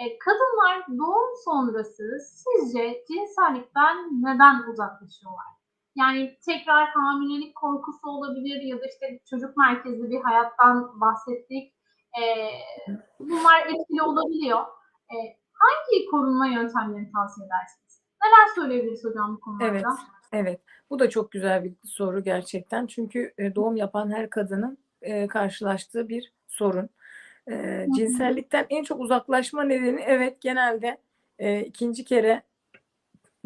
Eee, kadınlar doğum sonrası sizce cinsellikten neden uzaklaşıyorlar? Yani tekrar hamilelik korkusu olabilir ya da, işte, çocuk merkezli bir hayattan bahsettik. Eee, bunlar etkili olabiliyor. Eee, hangi korunma yöntemlerini tavsiye edersiniz? Neler söyleyebiliriz hocam bu konularda? Evet, evet. Bu da çok güzel bir soru gerçekten. Çünkü, doğum yapan her kadının, karşılaştığı bir sorun. Hı. cinsellikten en çok uzaklaşma nedeni evet, genelde, eee, 2'nci kere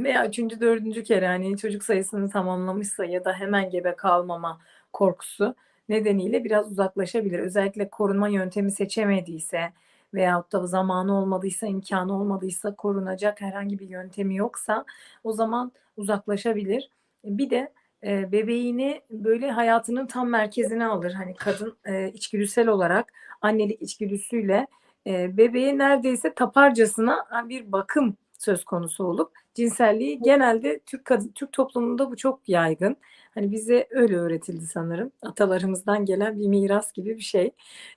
veya 3'üncü, 4'üncü kere, hani, çocuk sayısını tamamlamışsa ya da hemen gebe kalmama korkusu nedeniyle biraz uzaklaşabilir. Özellikle korunma yöntemi seçemediyse veyahut da zamanı olmadıysa, imkânı olmadıysa, korunacak herhangi bir yöntemi yoksa o zaman uzaklaşabilir. Bir de, eee, bebeğini, böyle, hayatının tam merkezine alır. Hani, kadın, eee, içgüdüsel olarak annelik içgüdüsüyle, eee, bebeğe neredeyse taparcasına, bir bakım söz konusu olup cinselliği genelde Türk kadın Türk toplumunda bu çok yaygın. Hani, bize öyle öğretildi sanırım. Atalarımızdan gelen bir miras gibi bir şey.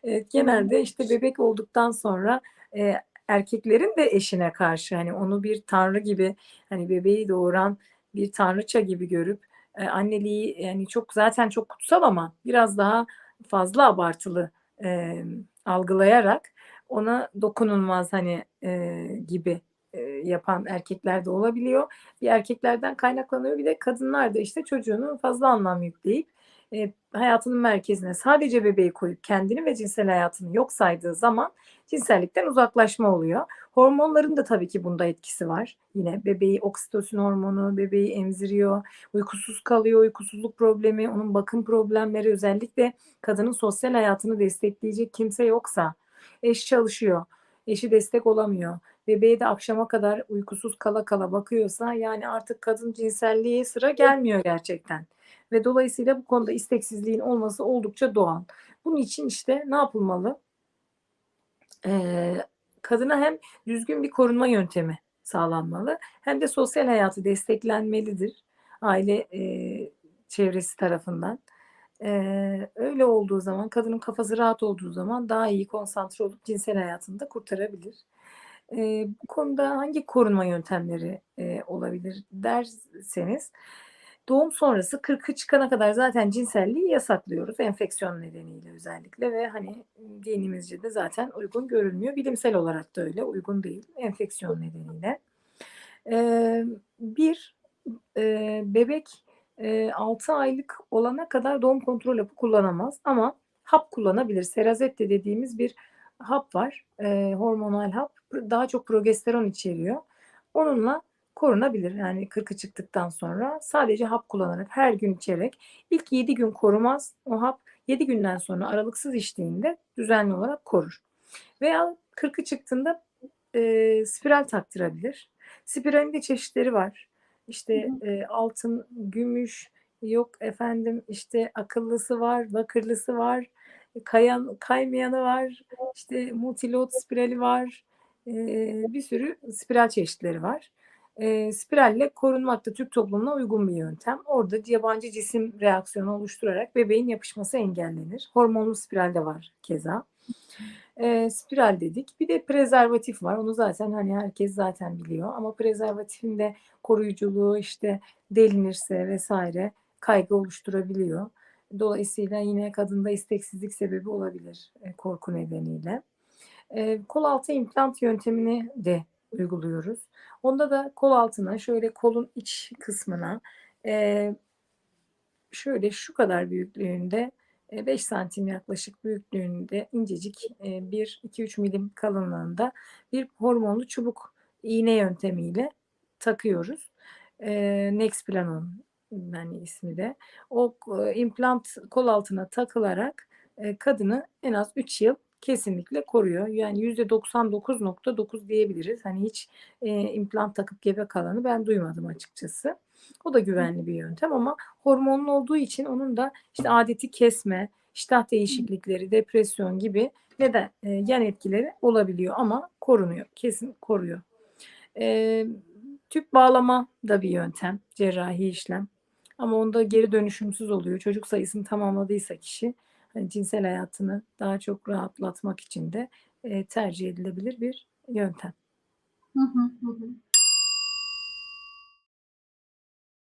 Hı. genelde, işte, bebek olduktan sonra, eee, erkeklerin de eşine karşı, hani, onu bir tanrı gibi, hani, bebeği doğuran bir tanrıça gibi görüp, eee, anneliği, yani, çok zaten çok kutsal ama biraz daha fazla abartılı, emm, algılayarak ona dokunulmaz, hani, eee, gibi, eee, yapan erkekler de olabiliyor. Bir erkeklerden kaynaklanıyor, bir de kadınlar da, işte, çocuğuna fazla anlam yükleyip, eee, hayatının merkezine sadece bebeği koyup kendini ve cinsel hayatını yok saydığı zaman cinsellikten uzaklaşma oluyor. Hormonların da tabii ki bunda etkisi var. Yine bebeği oksitosin hormonu, bebeği emziriyor, uykusuz kalıyor, uykusuzluk problemi, onun bakım problemleri, özellikle kadının sosyal hayatını destekleyecek kimse yoksa, eş çalışıyor, eşi destek olamıyor, bebeğe de akşama kadar uykusuz kala kala bakıyorsa, yani, artık kadın cinselliğe sıra gelmiyor gerçekten ve dolayısıyla bu konuda isteksizliğin olması oldukça doğal. Bunun için, işte, ne yapılmalı? Eee, kadına hem düzgün bir korunma yöntemi sağlanmalı hem de sosyal hayatı desteklenmelidir aile, eee, çevresi tarafından. Eee, öyle olduğu zaman, kadının kafası rahat olduğu zaman daha iyi konsantre olup cinsel hayatını da kurtarabilir. Eee, bu konuda hangi korunma yöntemleri, eee, olabilir derseniz doğum sonrası 40'ı çıkana kadar zaten cinselliği yasaklıyoruz enfeksiyon nedeniyle özellikle ve, hani, dinimizce de zaten uygun görülmüyor. Bilimsel olarak da öyle, uygun değil enfeksiyon nedeniyle. Emm, bir, eee, bebek, eee, 6 aylık olana kadar doğum kontrol hapı kullanamaz ama hap kullanabilir. Cerazette dediğimiz bir hap var, eee, hormonal hap. Daha çok progesteron içeriyor. Onunla korunabilir. Yani 40'ı çıktıktan sonra sadece hap kullanarak, her gün içerek ilk 7 gün korumaz o hap. 7 günden sonra aralıksız içtiğinde düzenli olarak korur veya 40'ı çıktığında, eee, spiral taktırabilir. Spiralin de çeşitleri var. İşte, eee, altın, gümüş, yok efendim, işte, akıllısı var, bakırlısı var, kayan kaymayanı var, işte, multilot spirali var. Eee, bir sürü spiral çeşitleri var. Eee, spiralle korunmak da Türk toplumuna uygun bir yöntem. Orada yabancı cisim reaksiyonu oluşturarak bebeğin yapışması engellenir. Hormonlu spiral de var keza. Eee, spiral dedik. Bir de prezervatif var. Onu zaten, hani, herkes zaten biliyor ama prezervatifin de koruyuculuğu, işte, delinirse vs. kaygı oluşturabiliyor. Dolayısıyla yine kadında isteksizlik sebebi olabilir, eee, korku nedeniyle. Eee, kol altı implant yöntemini de uyguluyoruz. Onda da kol altına, şöyle kolun iç kısmına, eee şöyle şu kadar büyüklüğünde, 5 santim yaklaşık büyüklüğünde incecik, eee, 1-2-3 milim kalınlığında bir hormonlu çubuk iğne yöntemiyle takıyoruz. Nexplanon, hani, ismi de. O implant kol altına takılarak, kadını en az 3 yıl kesinlikle koruyor. Yani %99.9 diyebiliriz. Hani, hiç, implant takıp gebe kalanı ben duymadım açıkçası. O da güvenli bir yöntem ama hormonlu olduğu için onun da, işte, adeti kesme, iştah değişiklikleri, depresyon gibi neden eee, yan etkileri olabiliyor ama korunuyor, kesin koruyor. Eee, tüp bağlama da bir yöntem, cerrahi işlem ama onda geri dönüşümsüz oluyor. Çocuk sayısını tamamladıysa kişi, hani, cinsel hayatını daha çok rahatlatmak için de, eee, tercih edilebilir bir, yöntem. Hı, hı hı.